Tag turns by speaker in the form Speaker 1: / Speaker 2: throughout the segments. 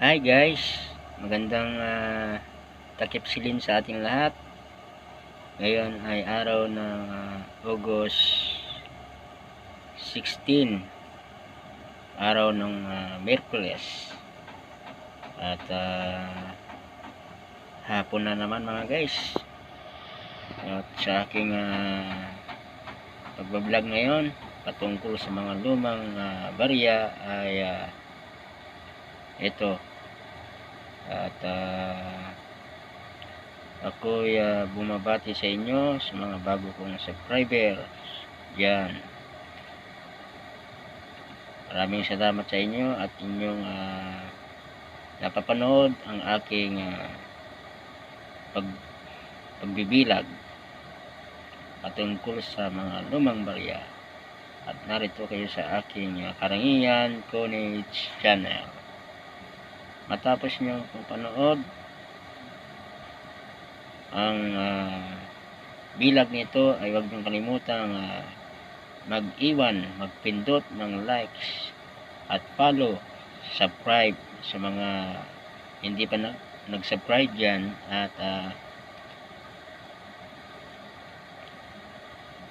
Speaker 1: Hi guys, magandang uh, takip silin sa ating lahat. Ngayon ay araw ng ah, August 16, araw ng uh, Merkules. At ah, hapon na naman mga guys. At sa aking uh, pagbablog ngayon, patungkol sa mga lumang ah, barya ay ah, ito at uh, ako uh, bumabati sa inyo sa mga bago kong subscriber yan. Maraming salamat sa inyo at inyong uh, napapanood ang aking uh, pag, pagbibilag patungkol sa mga lumang barya. At narito kayo sa aking uh, Karangian Conage Channel matapos nyo panood ang ah, bilag nito ay huwag nyo kalimutang ah, mag-iwan, magpindot ng likes at follow, subscribe sa mga hindi pa nag nag-subscribe dyan at ah,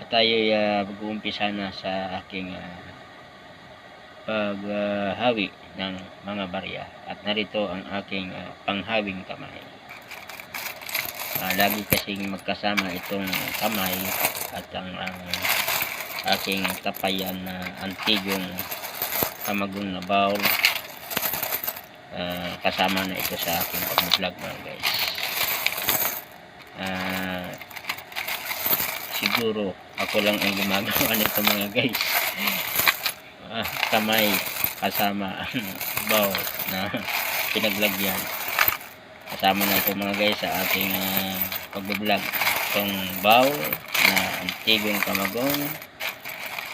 Speaker 1: at tayo uh, mag-uumpisa na sa aking ah, paghawi ng mga barya at narito ang aking ah, panghawing kamay. Ah, lagi kasing magkasama itong kamay at ang, ang aking tapayan na antigong kamagun na bowl Ah, kasama na ito sa aking pag-vlog mga guys. Ah, siguro ako lang ang gumagawa nito mga guys Ah, kamay kasama ang bowl na pinaglagyan kasama na ito mga guys sa ating uh, pagbablog itong bowl na antigong kamagong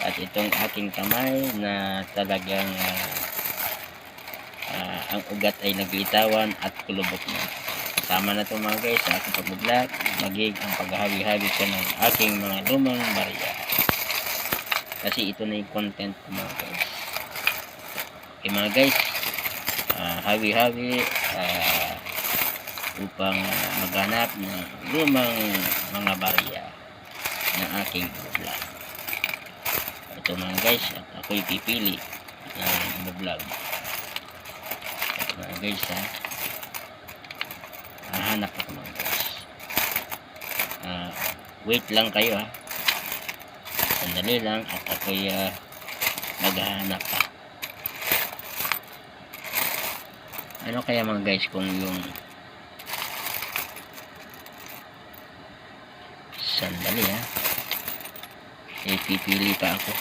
Speaker 1: at itong aking kamay na talagang uh, uh, ang ugat ay nagitawan at kulubok na. Kasama na ito mga guys sa aking pagbablog magig ang paghahawi-hawi ko ng aking mga lumang barya kasi ito na yung content ko mga guys okay mga guys uh, hawi-hawi uh, upang uh, maghanap ng lumang mga barya na aking vlog. Ito mga guys, at ako'y pipili ng vlog. Ito mga guys ha. Hahanap ako mga guys. Uh, wait lang kayo ha. Sandali lang at ako'y uh, maghahanap pa. Ano kaya mga guys kung yung sandali ha eh pipili pa ako.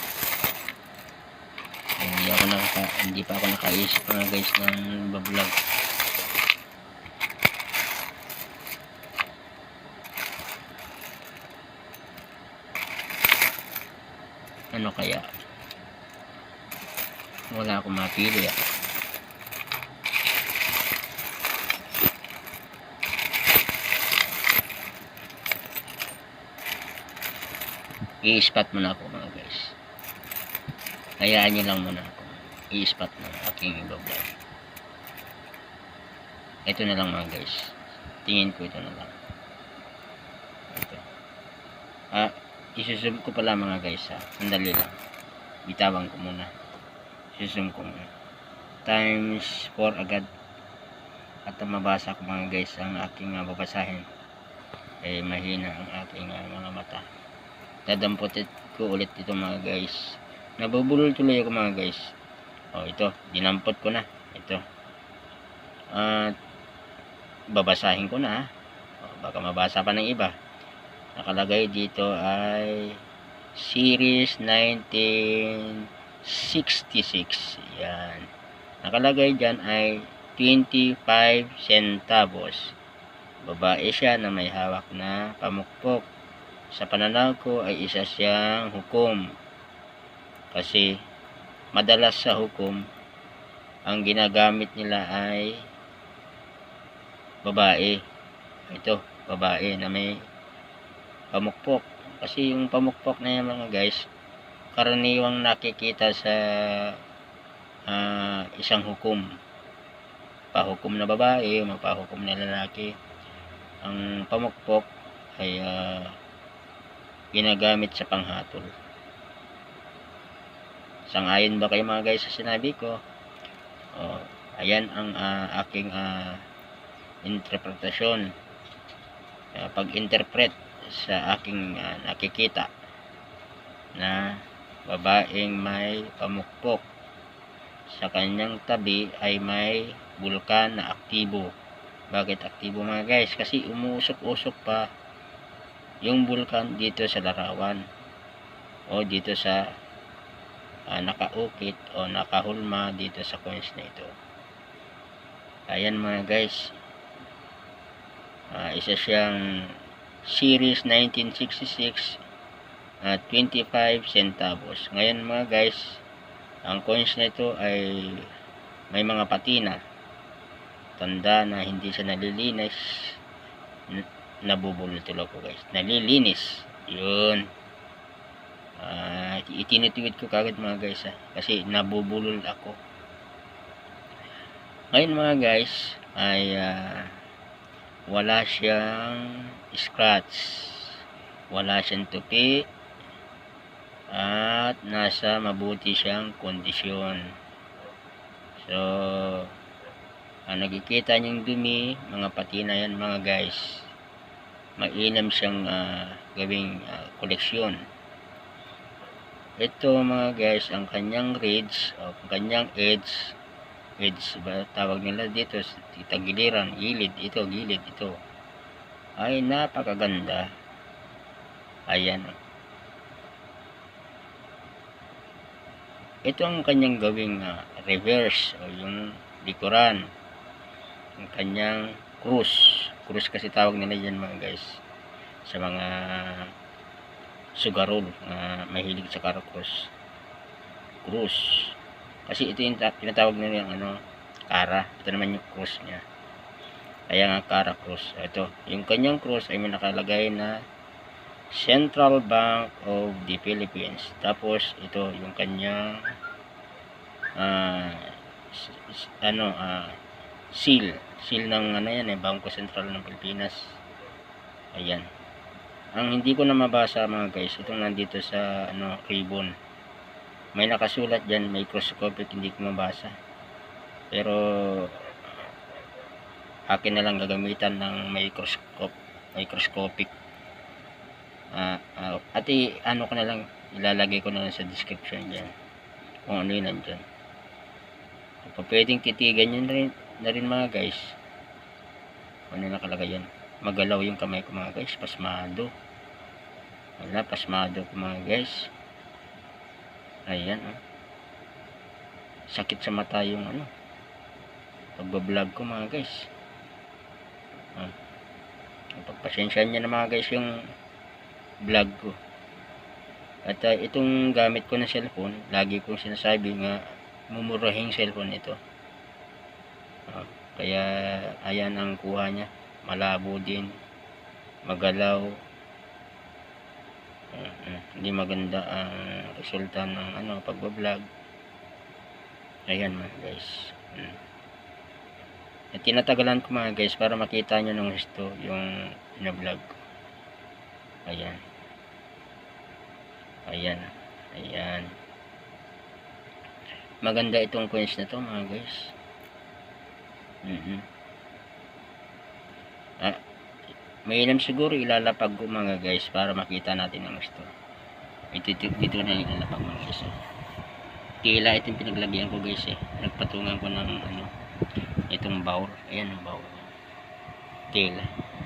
Speaker 1: Hindi ako naka hindi pa ako nakaisip mga guys ng bablog ano kaya? Wala akong mapili ah. I-spot muna ako mga guys. Hayaan nyo lang muna ako. I-spot ng aking vlog. Ito na lang mga guys. Tingin ko ito na lang ito isusum ko pala mga guys ha. Sandali lang. Bitawan ko muna. Isusum ko muna. Times 4 agad. At mabasa ko mga guys ang aking uh, babasahin eh mahina ang aking uh, mga mata. Dadamputin ko ulit ito mga guys. Nabubulol tuloy ako mga guys. O ito. Dinampot ko na. Ito. At babasahin ko na ha. O, baka mabasa pa ng iba nakalagay dito ay series 1966 yan. Nakalagay dyan ay 25 centavos. Babae siya na may hawak na pamukpok. Sa pananaw ko ay isa siyang hukom. Kasi madalas sa hukom ang ginagamit nila ay babae. Ito babae na may pamukpok kasi yung pamukpok na yan mga guys karaniwang nakikita sa uh, isang hukom magpahukom na babae, magpahukom na lalaki. Ang pamukpok ay ah, ginagamit sa panghatol. Sangayon ba kayo mga guys sa sinabi ko? Oh, ayan ang ah, aking ah, interpretasyon. Ah, pag-interpret sa aking ah, nakikita na babaeng may pamukpok sa kanyang tabi ay may bulkan na aktibo. Bakit aktibo mga guys? Kasi umuusok-usok pa yung bulkan dito sa larawan o dito sa ah, nakaukit o nakahulma dito sa coins na ito. Ayan mga guys. Ah, isa siyang series 1966 at 25 centavos. Ngayon mga guys, ang coins na ito ay may mga patina. Tanda na hindi siya nalilinis. Nabubulol tuloy ko guys. Nalilinis. Yun. Ah, itinitwid ko kagad mga guys ha, kasi nabubulol ako. Ngayon mga guys ay ah, wala siyang scratch. Wala siyang tupi at nasa mabuti siyang kondisyon. So, ang nakikita niyong dumi, mga patina yan mga guys. Mainam siyang ah, gawing ah, koleksyon. Ito mga guys, ang kanyang ridge, o ang kanyang edge, edge ba tawag nila dito, sa tagiliran, gilid, ito, gilid, ito. Ay napakaganda. Ayan. Ito ang kanyang gawing ah, reverse o yung likuran. Ang kanyang cruise. Cruise kasi tawag nila yan mga guys. Sa mga sugarol na mahilig sa car cruise. Kasi ito yung ta- tinatawag nila yung ano, kara. Ito naman yung cruise niya. Kaya nga kara cruise. Ito, yung kanyang cruise ay may nakalagay na Central Bank of the Philippines. Tapos ito yung kanyang s- ano ah, seal, seal ng ano yan eh, Bangko Sentral ng Pilipinas. Ayan. Ang hindi ko na mabasa mga guys, itong nandito sa ano ribbon. May nakasulat diyan, microscopic hindi ko mabasa. Pero akin na lang gagamitan ng microscope, microscopic. Ah, ah, at ano ko na lang ilalagay ko na lang sa description diyan kung ano yun nandyan. Kung pwedeng titigan yun rin, na rin mga guys. Ano nakalagay yan. Magalaw yung kamay ko mga guys pasmado. Wala pasmado ko mga guys. Ayan oh. sakit sa mata yung ano pagbablog ko mga guys ah. pagpasensyahan nyo na mga guys yung vlog ko. At ah, itong gamit ko na cellphone, lagi kong sinasabi nga mumurahing cellphone ito. Ah, kaya ayan ang kuha niya. Malabo din. Magalaw. Ah, hindi maganda ang resulta ng ano pagbablog. Ayan mga guys. Hmm. At tinatagalan ko mga guys para makita nyo ng gusto yung na-vlog ko. Ayan. Ayan. Ayan. Maganda itong coins na to mga guys. Mhm. Ah, mainam siguro ilalapag ko mga guys para makita natin ang gusto. Ito, ito dito na ilalapag mga guys. oh. Tila itong pinaglagyan ko guys eh. Nagpatungan ko ng ano itong bowl. Ayan ang bowl. Tila.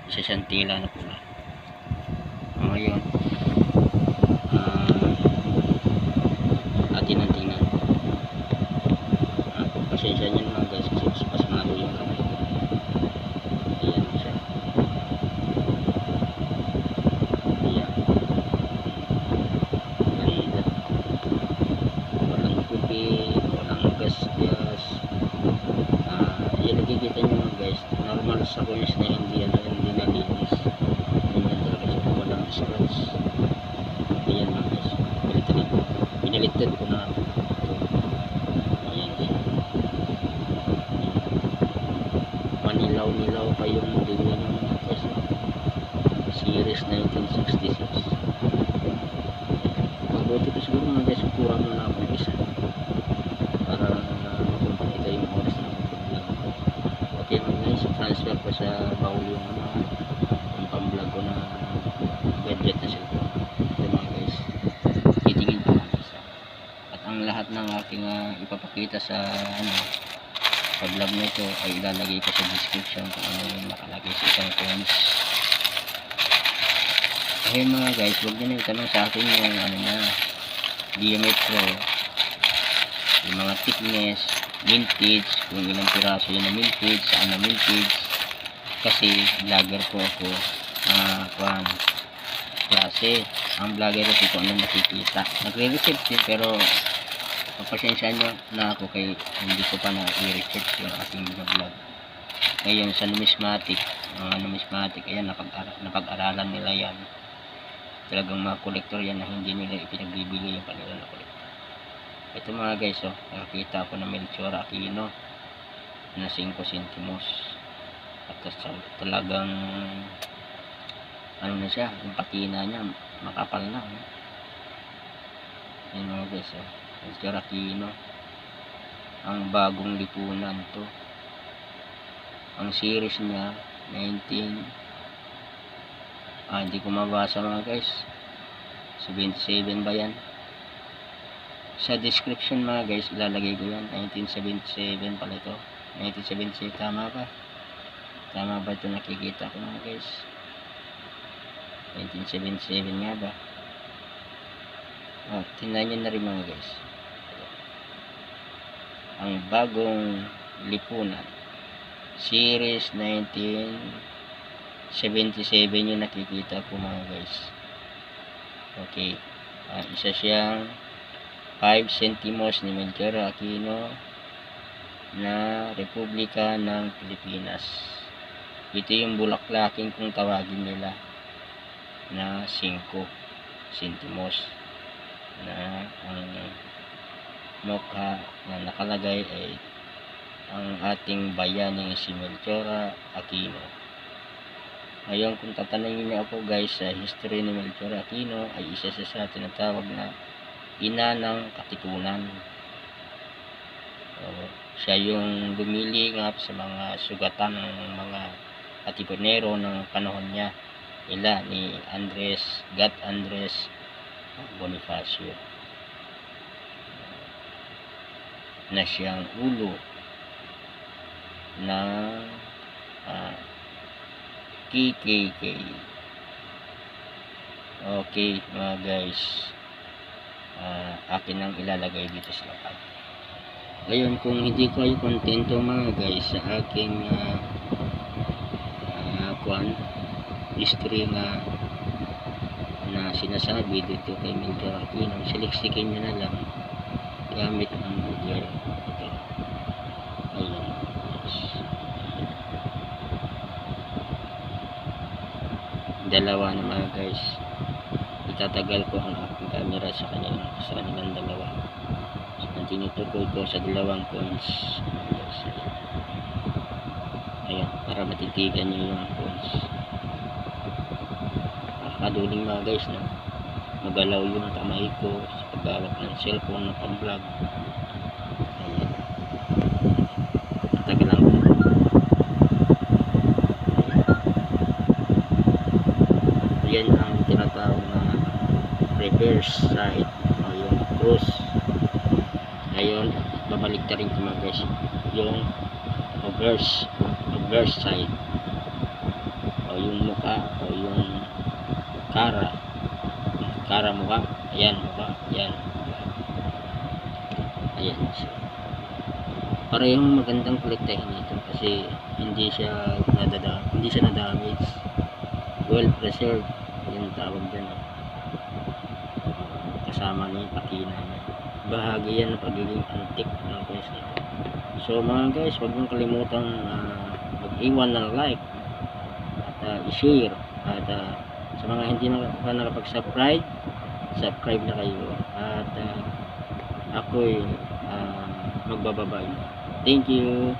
Speaker 1: Isa siyang tila na pula. Ngayon, ah, insurance. Ayan mga guys pinalitan ako pinalitan ko na. Ako manilaw-nilaw pa yung lahat ng aking ah, ipapakita sa ano, sa vlog na ito ay ilalagay ko sa description kung ano yung nakalagay sa isang coins. Ayun mga guys, huwag nyo na itanong sa akin yung ano na diametro, yung mga thickness, mintage, kung ilang piraso yun na mintage, saan na mintage. Kasi vlogger po ako, ah, kwan, klase. Ang vlogger ko kung ano nakikita. Nagre-research din pero Pagpasensya nyo na ako kay hindi ko pa na i-research yung aking vlog. Ngayon sa numismatic, mga numismatic, ayan, napag-ara- napag-aralan nila yan. Talagang mga kolektor yan na hindi nila ipinagbibili yung kanila na kolektor. Ito mga guys, oh, nakakita ko na Melchor Aquino na 5 centimos. At talagang ano na siya, yung patina niya, makapal na. Oh. Ayan mga guys, oh. Mr. Aquino ang bagong lipunan to. Ang series niya 19 ah hindi ko mabasa mga guys. 77 ba yan? Sa description mga guys ilalagay ko yan. 1977 pala ito. 1977 tama ba? Tama ba ito nakikita ko mga guys? 1977 nga ba? Oh, tingnan nyo na rin mga guys. Ang bagong lipunan. Series 1977 yung nakikita ko mga guys. Okay. Ah, isa siyang 5 centimos ni Melchor Aquino na Republika ng Pilipinas. Ito yung bulaklaking kung tawagin nila na 5 centimos na ang mukha na nakalagay ay ang ating bayaning si Melchora Aquino. Ngayon kung tatanungin niyo ako guys sa history ni Melchora Aquino ay isa siya sa tinatawag na ina ng katipunan. So, siya yung lumili nga sa mga sugatan ng mga katipunero ng panahon niya. Ila ni Andres, Gat Andres Bonifacio na siyang ulo ng ah, KKK okay mga guys. Ah, akin ang ilalagay dito sa lapad ngayon kung hindi kayo kontento mga guys sa aking uh, uh, kwan history na na sinasabi dito kay Mentor Aquino, siliksikin nyo na lang gamit ang Ito. Ayan. Dalawa na mga guys. Itatagal ko ang aking camera sa kanilang, sa kanilang dalawa. So, tinutukol ko sa dalawang cones. Ayan, para matitigan nyo yung cones nakaduling mga guys no magalaw yung kamay ko sa paghawak ng cellphone na pang vlog ayan tagalan ko yan ang tinatawag na reverse side. O yung cross ngayon babalik na rin mga guys. Yung reverse reverse side. O yung mukha o yung kara. Kara mukha. Ayan mukha. Ayan. Ayan. Siya parehong magandang kolektahin ito kasi hindi siya nadada hindi siya na-damage. Well preserved yung tawag dyan kasama ni pakina niya. Bahagi yan ng pagiging antique ng quest so mga guys huwag mong kalimutang ah, mag-iwan ng like at ah, i-share at ah, sa mga hindi na pa nakapag-subscribe subscribe na kayo at uh, ako'y uh, magbababay thank you